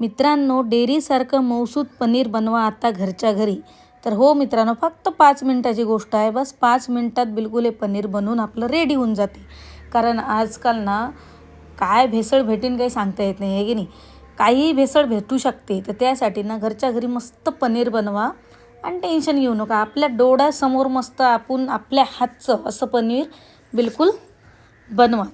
मित्रांनो डेअरीसारखं मौसूद पनीर बनवा आता घरच्या घरी. तर हो मित्रांनो फक्त पाच मिनटाची गोष्ट आहे बस. पाच मिनटात बिलकुल हे पनीर बनवून आपलं रेडी होऊन जाते. कारण आजकाल ना काय भेसळ भेटीन काही सांगता येत नाही आहे की नाही? काहीही भेसळ भेटू शकते तर त्यासाठी ना घरच्या घरी मस्त पनीर बनवा. आणि टेन्शन घेऊ नका आपल्या डोळ्यासमोर मस्त आपण आपल्या हातचं असं पनीर बिलकुल बनवा.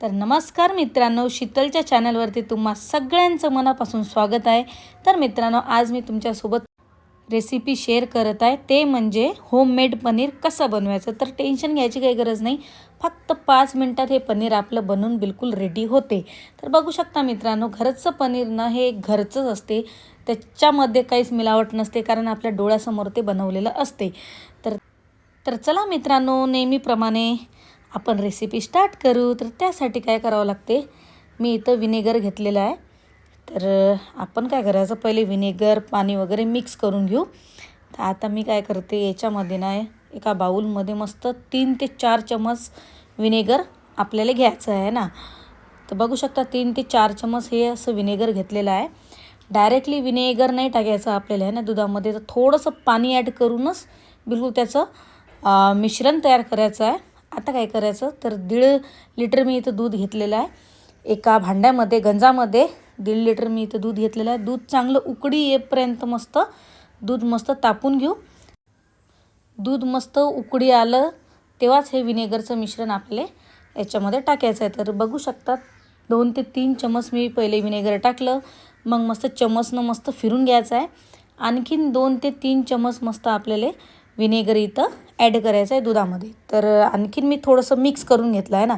तर नमस्कार मित्रांनो शीतलच्या चॅनलवरती तुम्हा सगळ्यांचं मनापासून स्वागत आहे. तर मित्रांनो आज मी तुमच्यासोबत रेसिपी शेअर करत आहे. ते म्हणजे होममेड पनीर कसं बनवायचं? तर टेन्शन घ्यायची काही गरज नाही. फक्त पाच मिनटात हे पनीर आपलं बनून बिलकुल रेडी होते. तर बघू शकता मित्रांनो घरचं पनीर ना हे घरचंच असते. त्याच्यामध्ये काहीच मिलावट नसते कारण आपल्या डोळ्यासमोर ते बनवलेलं असते. तर तर चला मित्रांनो नेहमीप्रमाणे आपण रेसिपी स्टार्ट करू. तर त्यासाठी काय करावं लागते? मी इथं विनेगर घेतलेलं आहे. तर आपण काय करायचं? पहिले विनेगर पाणी वगैरे मिक्स करून घेऊ. तर आता मी काय करते? याच्यामध्ये ना एका बाऊलमध्ये मस्त तीन ते चार चमच विनेगर आपल्याला घ्यायचं आहे ना? तर बघू शकता तीन ते चार चमच हे असं विनेगर घेतलेलं आहे. डायरेक्टली विनेगर नाही टाकायचं आपल्याला आहे ना दुधामध्ये. तर थोडंसं पाणी ॲड करूनच बिलकुल त्याचं मिश्रण तयार करायचं आहे. आता काय करायचं? तर दीड लिटर मी इथं दूध घेतलेलं आहे. एका भांड्यामध्ये गंजामध्ये दीड लिटर मी इथं दूध घेतलेलं आहे. दूध चांगलं उकडी येईपर्यंत मस्त दूध मस्त तापून घेऊ. दूध मस्त उकडी आलं तेव्हाच हे विनेगरचं मिश्रण आपले याच्यामध्ये टाकायचं आहे. तर बघू शकतात दोन ते तीन चमच मी पहिले विनेगर टाकलं. मग मस्त चमचनं मस्त फिरून घ्यायचं आहे. आणखीन दोन ते तीन चमच मस्त आपल्याला विनेगर इथं ॲड करायचं आहे दुधामध्ये. तर आणखीन मी थोडंसं मिक्स करून घेतलं आहे ना.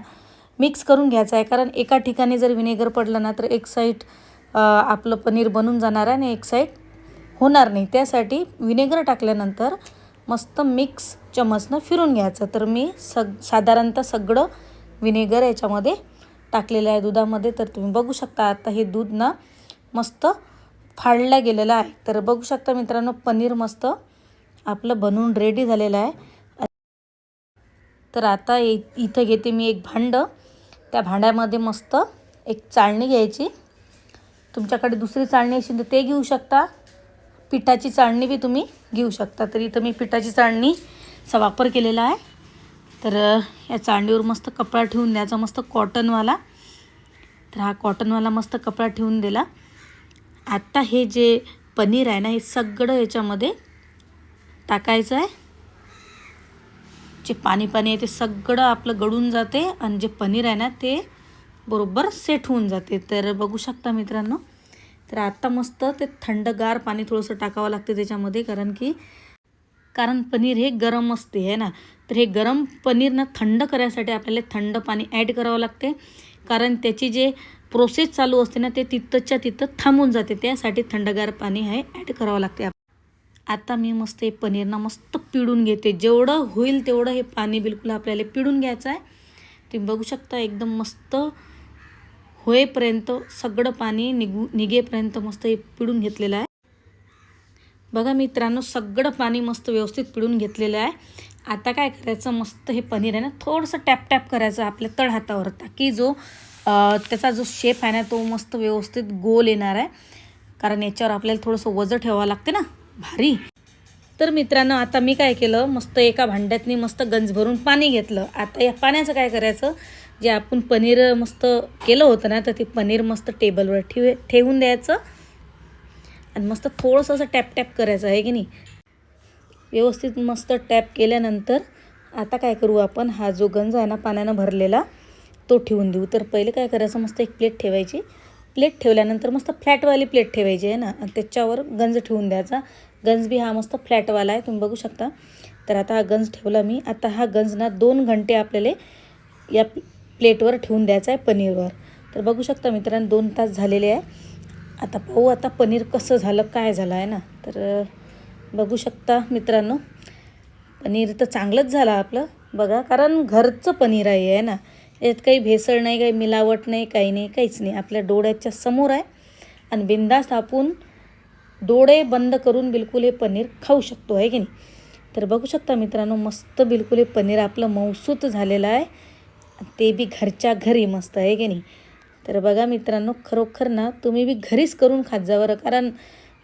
मिक्स करून घ्यायचं आहे कारण एका ठिकाणी जर विनेगर पडलं ना तर एक साईड आपलं पनीर बनून जाणार आहे आणि एक साईड होणार नाही. त्यासाठी विनेगर टाकल्यानंतर मस्त मिक्स चमचनं फिरून घ्यायचं. तर मी सग साधारणतः सगळं विनेगर याच्यामध्ये टाकलेलं आहे दुधामध्ये. तर तुम्ही बघू शकता आता हे दूध ना मस्त फाडलं गेलेलं आहे. तर बघू शकता मित्रांनो पनीर मस्त आपलं बनवून रेडी झालेलं आहे. तर आता इथं घेते मी एक भांडं. त्या भांड्यामध्ये मस्त एक चाळणी घ्यायची. तुमच्याकडे दुसरी चाळणी असेल तर ते घेऊ शकता. पिठाची चाळणी बी तुम्ही घेऊ शकता. तर इथं मी पिठाची चाळणीचा वापर केलेला आहे. तर या चाळणीवर मस्त कपडा ठेवून द्यायचा मस्त कॉटनवाला. तर हा कॉटनवाला मस्त कपडा ठेवून दिला. आत्ता हे जे पनीर आहे ना हे सगळं याच्यामध्ये टाकायचं आहे. जे पाणी पाणी आहे ते सगळं आपलं गळून जाते आणि जे पनीर आहे ना ते बरोबर सेट होऊन जाते. तर बघू शकता मित्रांनो तर आत्ता मस्त ते थंडगार पाणी थोडंसं टाकावं लागते त्याच्यामध्ये कारण की कारण पनीर हे गरम असते आहे ना? तर हे गरम पनीर ना थंड करायसाठी आपल्याला थंड पाणी ॲड करावं लागते कारण त्याची जे प्रोसेस चालू असते ना ते तिथंच्या तिथं थांबून जाते. त्यासाठी थंडगार पाणी हे ॲड करावं लागते. आता मी मस्त हे पनीरना मस्त पिळून घेते. जेवढं होईल तेवढं हे पाणी बिलकुल आपल्याला पिळून घ्यायचं आहे. तुम्ही बघू शकता एकदम मस्त होईपर्यंत सगळं पाणी निघू निघेपर्यंत मस्त हे पिळून घेतलेलं आहे. बघा मित्रांनो सगळं पाणी मस्त व्यवस्थित पिळून घेतलेलं आहे. आता काय करायचं मस्त हे पनीर आहे ना थोडंसं टॅप टॅप करायचं आपल्या तळ हातावर की जो त्याचा जो शेप आहे ना तो मस्त व्यवस्थित गोल येणार आहे. कारण याच्यावर आपल्याला थोडंसं वजं ठेवावं लागते ना. भारी. तर मित्रांनो आता मी काय केलं मस्त एका भांड्यातनी मस्त गंज भरून पाणी घेतलं. आता या पाण्याचं काय करायचं जे आपण पनीर मस्त केलं होतं ना तर ते पनीर मस्त टेबलवर ठेव ठेवून द्यायचं. आणि मस्त थोडंसं असं टॅप टॅप करायचं आहे की नाही? व्यवस्थित मस्त टॅप केल्यानंतर आता काय करू आपण हा जो गंज आहे ना पाण्यानं भरलेला तो ठेवून देऊ. तर पहिले काय करायचं मस्त एक प्लेट ठेवायची. प्लेट ठेवल्यानंतर मस्त फ्लॅटवाली प्लेट ठेवायची आहे ना. त्याच्यावर गंज ठेवून द्यायचा. गंज बी हा मस्त फ्लॅटवाला आहे. तुम्ही बघू शकता. तर आता हा गंज ठेवला मी. आता हा गंज ना दोन घंटे आपल्याला या प्लेटवर ठेवून द्यायचा आहे पनीरवर. तर बघू शकता मित्रांनो दोन तास झालेले आहे. आता पाहू आता पनीर कसं झालं काय झालं आहे ना. तर बघू शकता मित्रांनो. पनीर तर चांगलंच झालं आपलं. बघा कारण घरचं पनीर आहे आहे ना. यात काही भेसळ नाही काही मिलावट नाही काही नाही काहीच नाही. आपल्या डोळ्याच्या समोर आहे आणि बिंदास्त आपण डोळे बंद करून बिलकुल हे पनीर खाऊ शकतो आहे की नाही? तर बघू शकता मित्रांनो मस्त बिलकुल हे पनीर आपलं मौसूत झालेलं आहे. ते बी घरच्या घरी मस्त आहे की नाही? तर बघा मित्रांनो खरोखर ना तुम्ही बी घरीच करून खात जा बरं कारण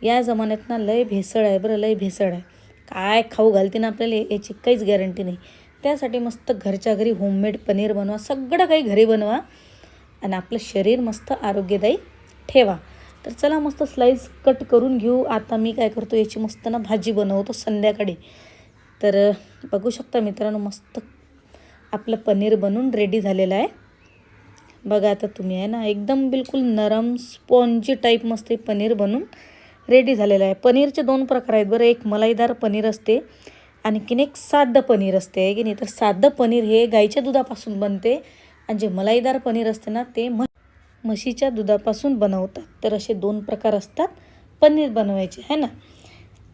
या जमान्यात ना लय भेसळ आहे बरं लय भेसळ आहे. काय खाऊ घालते ना आपल्याला याची काहीच गॅरंटी नाही. त्यासाठी मस्त घरच्या घरी होममेड पनीर बनवा सगळं काही घरी बनवा आणि आपलं शरीर मस्त आरोग्यदायी ठेवा. तर चला मस्त स्लाईस कट करून घेऊ. आता मी काय करतो याची मस्त ना भाजी बनवतो संध्याकाळी. तर बघू शकता मित्रांनो मस्त आपलं पनीर बनून रेडी झालेलं आहे. बघा आता तुम्ही आहे ना एकदम बिलकुल नरम स्पॉन्जी टाईप मस्त पनीर बनून रेडी झालेलं आहे. पनीरचे दोन प्रकार आहेत बरं. एक मलाईदार पनीर असते आणखीन एक साधं पनीर असते आहे की नाही? तर साधं पनीर हे गाईच्या दुधापासून बनते आणि जे मलाईदार पनीर असते ना ते म म्हशीच्या दुधापासून बनवतात. तर असे दोन प्रकार असतात पनीर बनवायचे आहे ना?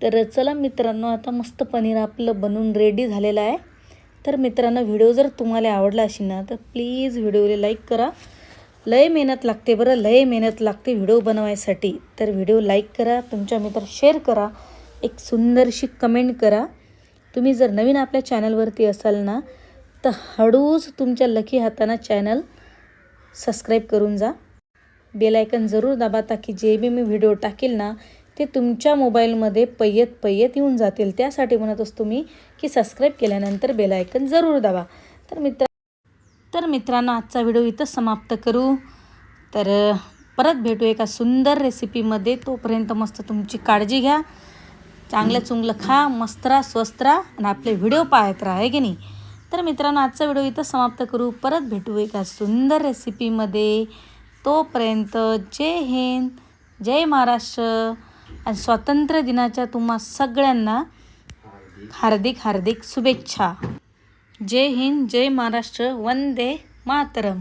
तर चला मित्रांनो आता मस्त पनीर आपलं बनवून रेडी झालेलं आहे. तर मित्रांनो व्हिडिओ जर तुम्हाला आवडला असेल ना तर प्लीज व्हिडिओला लाईक करा. लय मेहनत लागते बरं लय मेहनत लागते व्हिडिओ बनवायसाठी. तर व्हिडिओ लाईक करा तुमच्या मित्र शेअर करा. एक सुंदरशी कमेंट करा. तुम्ही जर नवीन आपल्या चॅनलवरती असाल ना तर हळूच तुमच्या लकी हातानं चॅनल सबस्क्राईब करून जा. बेलायकन जरूर दाबा ताकी जे बी मी व्हिडिओ टाकेल ना ते तुमच्या मोबाईलमध्ये पय्यत पय्यत येऊन जातील. त्यासाठी म्हणत असतो मी की सबस्क्राईब केल्यानंतर बेलायकन जरूर दाबा. तर मित्र तर मित्रांनो आजचा व्हिडिओ इथं समाप्त करू. तर परत भेटू एका सुंदर रेसिपीमध्ये तोपर्यंत मस्त तुमची काळजी घ्या. चांगलं चुंगलं खा मस्त राहा स्वस्त राहा आणि आपले व्हिडिओ पाहत राहा आहे की नाही? तर मित्रांनो आजचा व्हिडिओ इथं समाप्त करू. परत भेटू एका सुंदर रेसिपीमध्ये तोपर्यंत जय हिंद जय महाराष्ट्र आणि स्वातंत्र्य दिनाच्या तुम्हा सगळ्यांना हार्दिक हार्दिक शुभेच्छा. जय हिंद जय महाराष्ट्र वंदे मातरम.